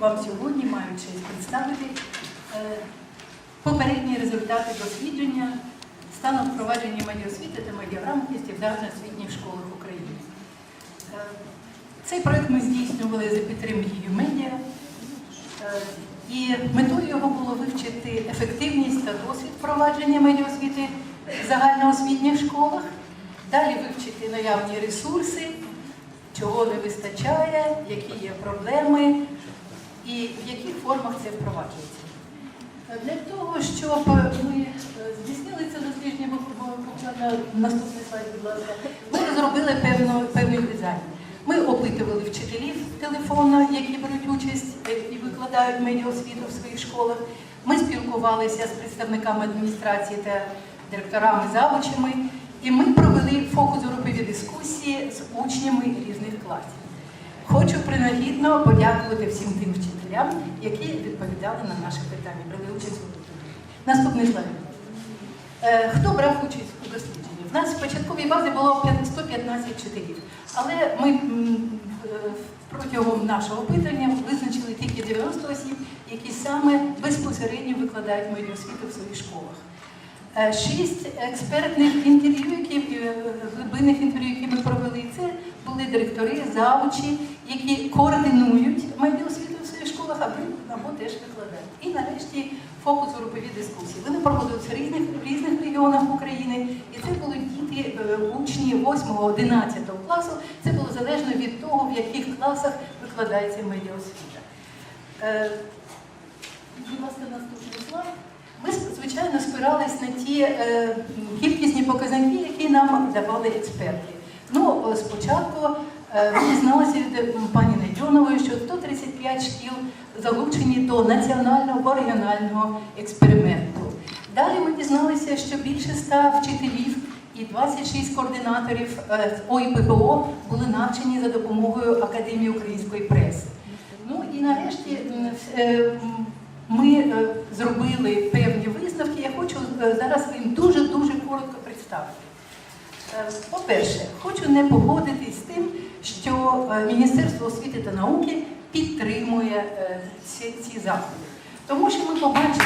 вам сьогодні маю честь представити е, попередні результати дослідження стану впровадження медіаосвіти та медіаграмотності в загальноосвітніх школах України. Е, Цей проект ми здійснювали за підтримки медіа. Е, І метою його було вивчити ефективність та досвід впровадження медіаосвіти в загальноосвітніх школах, далі вивчити наявні ресурси, чого не вистачає, які є проблеми і в яких формах це впроваджується. Для того, щоб ми е, здійснили це дослідження, бу- наступний слайд, будь ласка, ми розробили певну, певний дизайн. Ми опитували вчителів телефону, які беруть участь і викладають медіаосвіту в своїх школах. Ми спілкувалися з представниками адміністрації та директорами завучами, і ми провели фокус-групові дискусії з учнями різних класів. Хочу принагідно подякувати всім тим вчителям, які відповідали на наші питання, брали участь у дослідженні. Наступний слайд. Е, Хто брав участь у дослідженні? В нас в початковій базі було 115 вчителів, але ми е, протягом нашого опитування визначили тільки 90 осіб, які саме безпосередньо викладають медіаосвіту в своїх школах. Е, Шість експертних інтерв'ю, які глибинних інтерв'ю, які ми провели, це були директори, завучі, які координують медіаосвіту в своїх школах, або, або теж викладають. І нарешті фокус групові дискусії. Вони проводилися в різних, в різних регіонах України, і це були діти, е, учні 8-11 класу. Це було залежно від того, в яких класах викладається медіаосвіта. Е, Будь ласка, наступний слайд. Ми, звичайно, спирались на ті е, кількісні показники, які нам давали експерти. Ну, спочатку е, ми дізналися від е, пані Найдьонової, що 135 шкіл залучені до національного регіонального експерименту. Далі ми дізналися, що більше 100 вчителів і 26 координаторів е, ОІППО були навчені за допомогою Академії української преси. Ну і нарешті е, ми е, зробили певні висновки. Я хочу е, зараз їм дуже-дуже коротко представити. Е, По-перше, хочу не погодитись з тим, що е, Міністерство освіти та науки підтримує е, ці, ці заходи. Тому що ми побачили,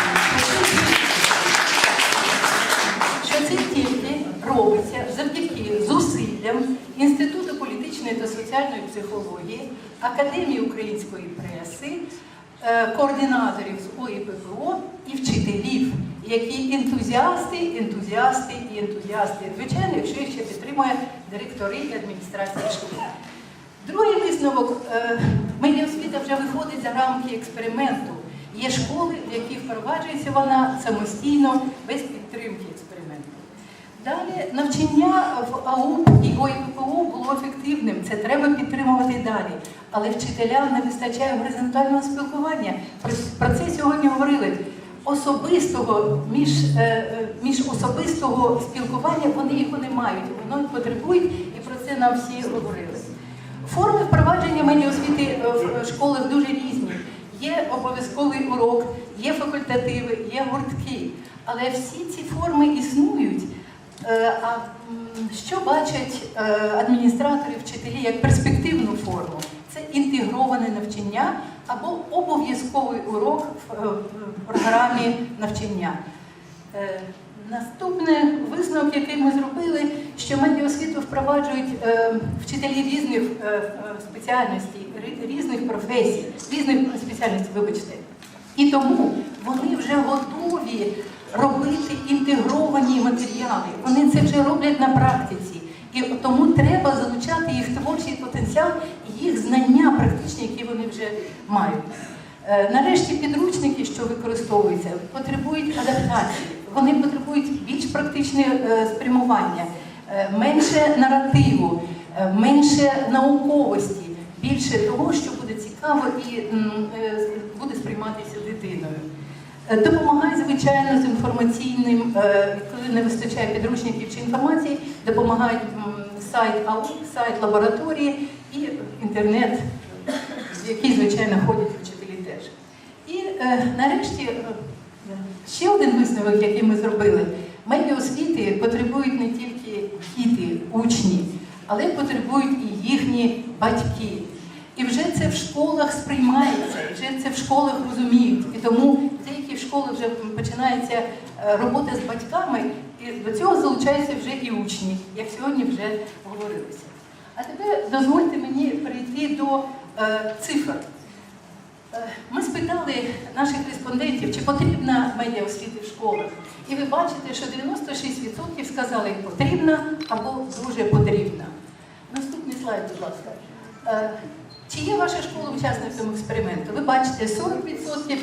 що це, тільки робиться завдяки зусиллям Інституту політичної та соціальної психології, Академії української преси, е, координаторів з ОІППО і вчителів, які ентузіасти, ентузіасти і ентузіасти. Звичайно, якщо їх ще підтримує директори і адміністрація школи. Другий висновок е, медіаосвіта вже виходить за рамки експерименту. Є школи, в яких впроваджується вона самостійно, без підтримки експерименту. Далі навчання в АУП і ОІППО було ефективним. Це треба підтримувати далі. Але вчителям не вистачає горизонтального спілкування. Про це сьогодні говорили. Особистого між, е, е, між особистого спілкування вони його не мають. Воно потребують, і про це нам всі говорили. Форми впровадження медіаосвіти е, в школах дуже різні. Є обов'язковий урок, є факультативи, є гуртки. Але всі ці форми існують. А що бачать адміністратори, вчителі як перспективну форму? Це інтегроване навчання або обов'язковий урок в е, програмі навчання. Е, Наступний висновок, який ми зробили, що медіаосвіту впроваджують е, вчителі різних спеціальностей, різних професій, різних спеціальностей, вибачте. І тому вони вже готові робити інтегровані матеріали. Вони це вже роблять на практиці. І тому треба залучати їх творчий потенціал і їх знання практичні, які вони вже мають. Е, Нарешті підручники, що використовуються, потребують адаптації. Вони потребують більш практичне е, спрямування, е, менше наративу, менше науковості, більше того, що буде цікаво і буде сприйматися дитиною. Е, Допомагає, звичайно, з інформаційним, е, коли не вистачає підручників чи інформації, допомагають сайт АУ, сайт лабораторії і інтернет, в який, звичайно, ходять вчителі теж. І е, нарешті ще один висновок, який ми зробили. Медіаосвіти потребують не тільки діти, учні, але потребують і їхні батьки. І вже це в школах сприймається, вже це в школах розуміють. І тому школах вже починається е, робота з батьками, і до цього залучаються вже і учні, як сьогодні вже говорилося. А тепер дозвольте мені перейти до е, цифр. Е, Ми спитали наших респондентів, чи потрібна медіаосвіта в школах. І ви бачите, що 96% сказали потрібна або дуже потрібна. Наступний слайд, будь ласка. Е, Чи є ваша школа учасником експерименту? Ви бачите, 40% е,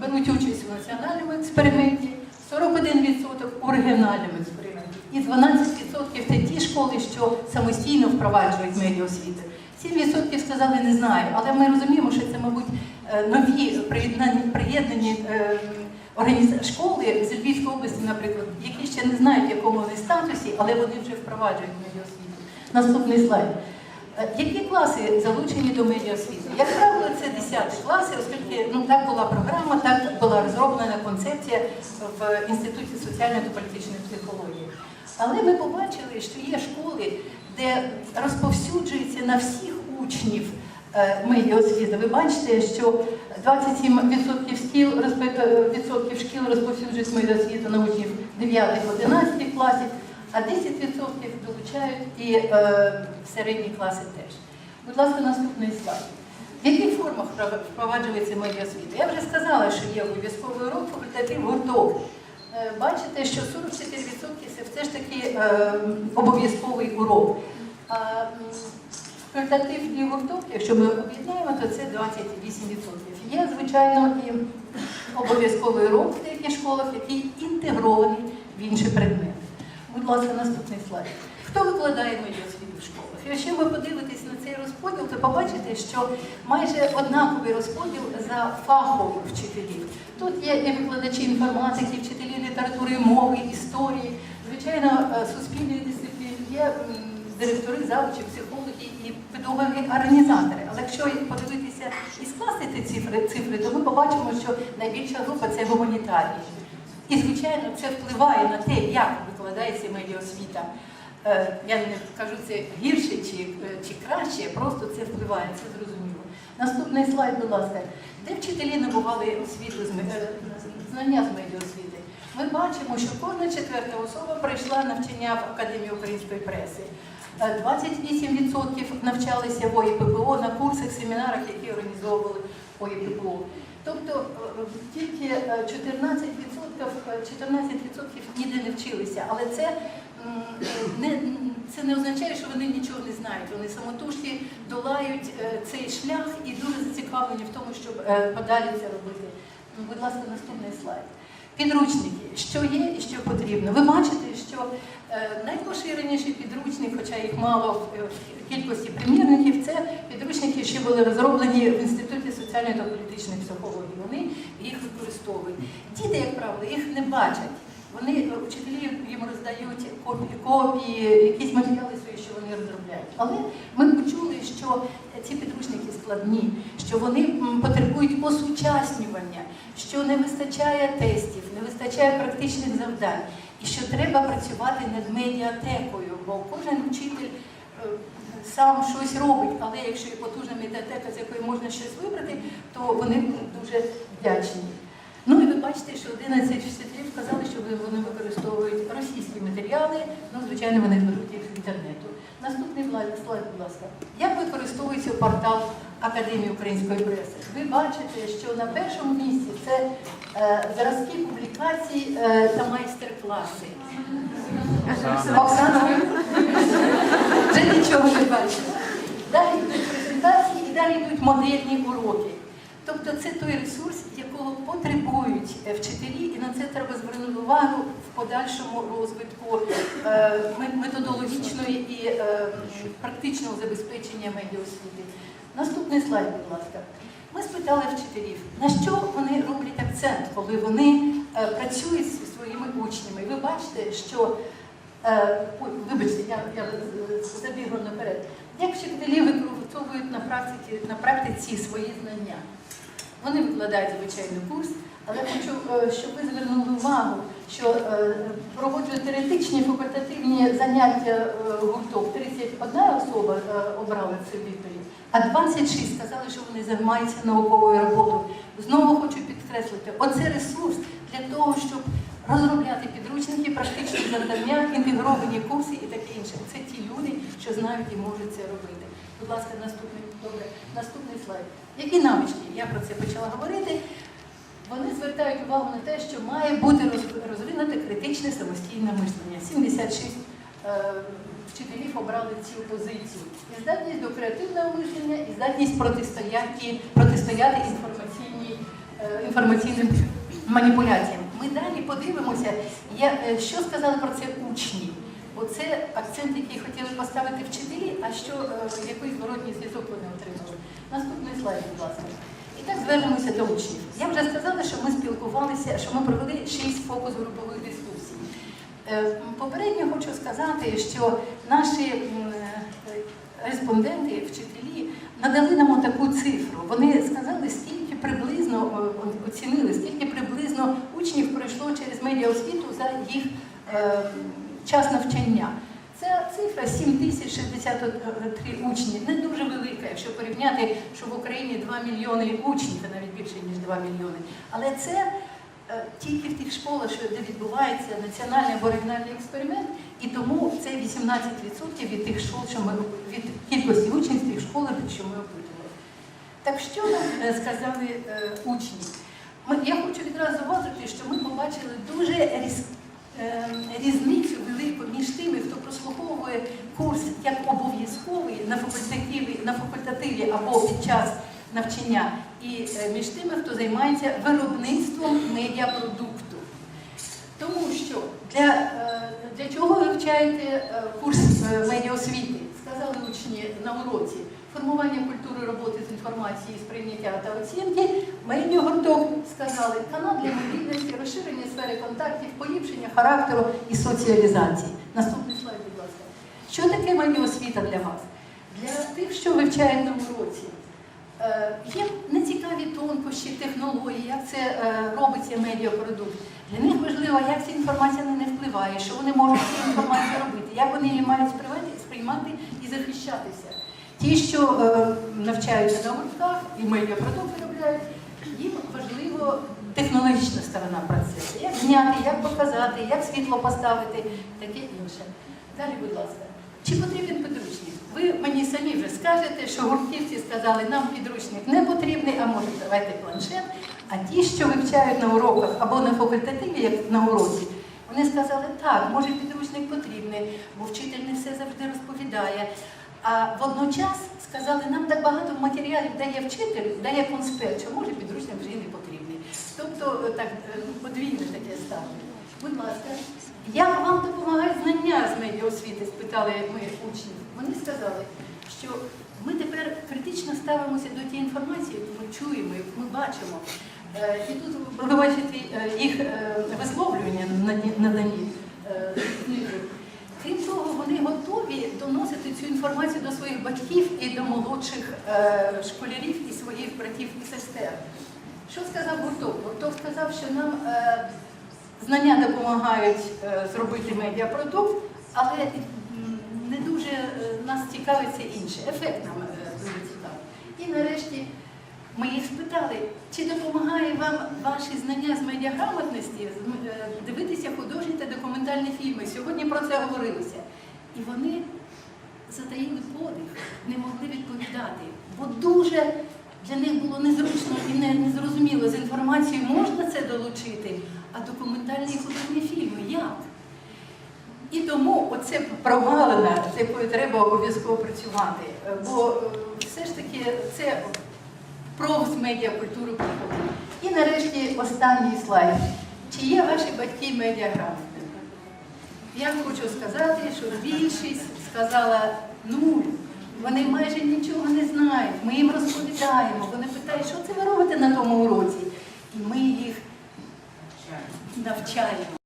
беруть участь у національному експерименті, 41% у регіональному експерименті. І 12% це ті школи, що самостійно впроваджують медіаосвіту. 7% сказали не знаю, але ми розуміємо, що це, мабуть, е, нові приєднані, приєднані е, школи з Львівської області, наприклад, які ще не знають, в якому вони статусі, але вони вже впроваджують медіаосвіту. Наступний слайд. Які класи залучені до медіаосвіти? Як правило, це 10 класи, оскільки ну, так була програма, так була розроблена концепція в Інституті соціальної та політичної психології. Але ми побачили, що є школи, де розповсюджується на всіх учнів е, медіаосвіта. Ви бачите, що 27% шкіл, е, відсотків шкіл розповсюджують медіаосвіту на учнів 9-11 класів, а 10% долучають і е, середні класи теж. Будь ласка, наступний слайд. В яких формах впро- впроваджується медіаосвіта? Я вже сказала, що є обов'язковий урок, факультатив, гурток. Е, Бачите, що 44% це все ж таки е, обов'язковий урок. А факультатив і гурток, якщо ми об'єднаємо, то це 28%. Є, звичайно, і обов'язковий урок в деяких школах, який інтегрований в інші предмети. Будь ласка, наступний слайд. Хто викладає медіаосвіту в школах? Якщо ви подивитесь на цей розподіл, то побачите, що майже однаковий розподіл за фахом вчителів. Тут є і викладачі інформатики, вчителі літератури, мови, історії, звичайно, е, суспільної дисципліни, є директори, завучі, психологи і педагоги, організатори. Але якщо подивитися і скласти ці цифри, цифри, то ми побачимо, що найбільша група це гуманітарії. І, звичайно, це впливає на те, як викладається медіаосвіта. Е, Я не кажу це гірше чи, е, чи краще, просто це впливає, це зрозуміло. Наступний слайд, будь ласка. Де вчителі набували освіту з е, знання з медіаосвіти? Ми бачимо, що кожна четверта особа пройшла навчання в Академії української преси. Е, 28% навчалися в ОІППО на курсах, семінарах, які організовували ОІППО. Тобто е, тільки е, 14%, е, 14% ніде не вчилися, але це не, це не означає, що вони нічого не знають. Вони самотужки долають цей шлях і дуже зацікавлені в тому, щоб подалі це робити. Ну, Будь ласка, наступний слайд. Підручники, що є і що потрібно. Ви бачите, що найпоширеніший підручник, хоча їх мало в кількості примірників, це підручники, що були розроблені в Інституті соціальної та політичної психології. Вони їх використовують. Діти, як правило, їх не бачать. Вони учителі їм роздають копії, копії, якісь матеріали свої, що вони розробляють. Але ми почули, що ці підручники складні, що вони потребують осучаснювання, що не вистачає тестів, не вистачає практичних завдань, і що треба працювати над медіатекою, бо кожен вчитель е, сам щось робить, але якщо є потужна медіатека, з якої можна щось вибрати, то вони дуже вдячні. Ну і ви бачите, що 11 вчителів сказали, що вони використовують російські матеріали, ну, звичайно, вони беруть їх з інтернету. Наступний слайд, будь ласка. Як використовується портал Академії української преси? Ви бачите, що на першому місці це е, зразки публікацій е, та майстер-класи. Оксана, вже бачите. Далі йдуть презентації і далі йдуть модельні уроки. Тобто це той ресурс, якого потребують е, вчителі, і на це треба звернути увагу в подальшому розвитку е, методологічної і е, практичного забезпечення медіаосвіти. Наступний слайд, будь ласка. Ми спитали вчителів, на що вони роблять акцент, коли вони працюють зі своїми учнями. Ви бачите, що Ой, вибачте, я, я е, забігла наперед. Як вчителі використовують на практиці, на практиці свої знання? Вони викладають звичайний курс, але хочу, е, щоб ви звернули увагу, що е, проводжують теоретичні факультативні заняття е, гурток. 31 особа е, обрала цю відповідь. а 26 сказали, що вони займаються науковою роботою. Знову хочу підкреслити, оце ресурс для того, щоб розробляти підручники, практичні завдання, інтегровані курси і таке інше. Це ті люди, що знають і можуть це робити. Будь ласка, наступний добре, наступний слайд. Які навички? Я про це почала говорити. Вони звертають увагу на те, що має бути розвинуте критичне самостійне мислення. 76 е, вчителів обрали цю позицію. І здатність до креативного мислення, і здатність протистояти, протистояти е, інформаційним маніпуляціям. Ми далі подивимося, я, е, що сказали про це учні. Бо це акцент, який хотіли поставити вчителі, а що е, який зворотній зв'язок вони отримали. Наступний слайд, будь ласка. І так звернемося до учнів. Я вже сказала, що ми спілкувалися, що ми провели шість фокус-групових дискусій. Е, Попередньо хочу сказати, що наші респонденти, вчителі надали нам таку цифру. Вони сказали, скільки приблизно оцінили, скільки приблизно учнів пройшло через медіаосвіту за їх е, час навчання. Ця цифра 7063 учні не дуже велика, якщо порівняти, що в Україні 2 мільйони учнів, а навіть більше ніж 2 мільйони. Але це е, тільки в тих школах, що де відбувається національний або регіональний експеримент, і тому це 18% від тих школ, що ми від кількості учнів тих школ, що ми опитували. Так що нам е, сказали е, учні? Я хочу відразу зауважити, що ми побачили дуже е, різницю велику між тими, хто прослуховує курс як обов'язковий на факультативі, на факультативі або під час навчання, і між тими, хто займається виробництвом медіапродукту. Тому що для, для чого ви вивчаєте курс медіаосвіти? Сказали учні на уроці. Формування культури роботи з інформацією, сприйняття та оцінки. Медіагурток сказали канал для мобільності, розширення сфери контактів, поліпшення характеру і соціалізації. Наступний слайд, будь ласка. Що таке медіаосвіта для вас? Для тих, що вивчають на уроці. Е, Є нецікаві тонкощі, технології, як це е, робиться медіапродукт. Для них важливо, як ця інформація на них впливає, що вони можуть з цією інформацією робити, як вони її мають сприймати і захищатися. Ті, що е, навчаються на гуртках і медіапродукт виробляють, їм важливо технологічна сторона процесу. Як зняти, як показати, як світло поставити, таке інше. Далі, будь ласка. Чи потрібен підручник? Ви мені самі вже скажете, що гуртківці сказали, нам підручник не потрібний, а може давайте планшет. А ті, що вивчають на уроках або на факультативі, як на уроці, вони сказали, так, може підручник потрібний, бо вчитель не все завжди розповідає. А водночас сказали, нам так багато матеріалів дає вчитель, дає конспект, що може підручник вже не потрібний. Тобто так е, подвійне таке ставлення. Будь ласка, як вам допомагають знання з медіаосвіти? спитали ми учнів. Вони сказали, що ми тепер критично ставимося до тієї інформації, яку ми чуємо, яку ми бачимо. Е, І тут ви бачите е, їх е, висловлювання е, знизу. Крім того, вони готові доносити цю інформацію до своїх батьків і до молодших е, школярів і своїх братів і сестер. Що сказав Гуртов? Гуртов сказав, що нам е, знання допомагають е, зробити медіапродукт, але не дуже нас цікавить це інше. Ефект нам дуже цікавий. І нарешті ми їх спитали, чи допомагає вам ваші знання з медіаграмотності е, дивитися художні та документальні фільми. Сьогодні про це говорилося. І вони затаїли подих, не могли відповідати, бо дуже для них було незручно і незрозуміло з інформацією можна це долучити, а документальні художні фільми як? І тому оце провалена, з якою треба обов'язково працювати. Е, Бо е, все ж таки це про медіакультуру приходить. І нарешті останній слайд. Чи є ваші батьки медіаграмотними? Я хочу сказати, що більшість сказала нуль. Вони майже нічого не знають. Ми їм розповідаємо. Вони питають, що це ви робите на тому уроці? І ми їх навчаємо.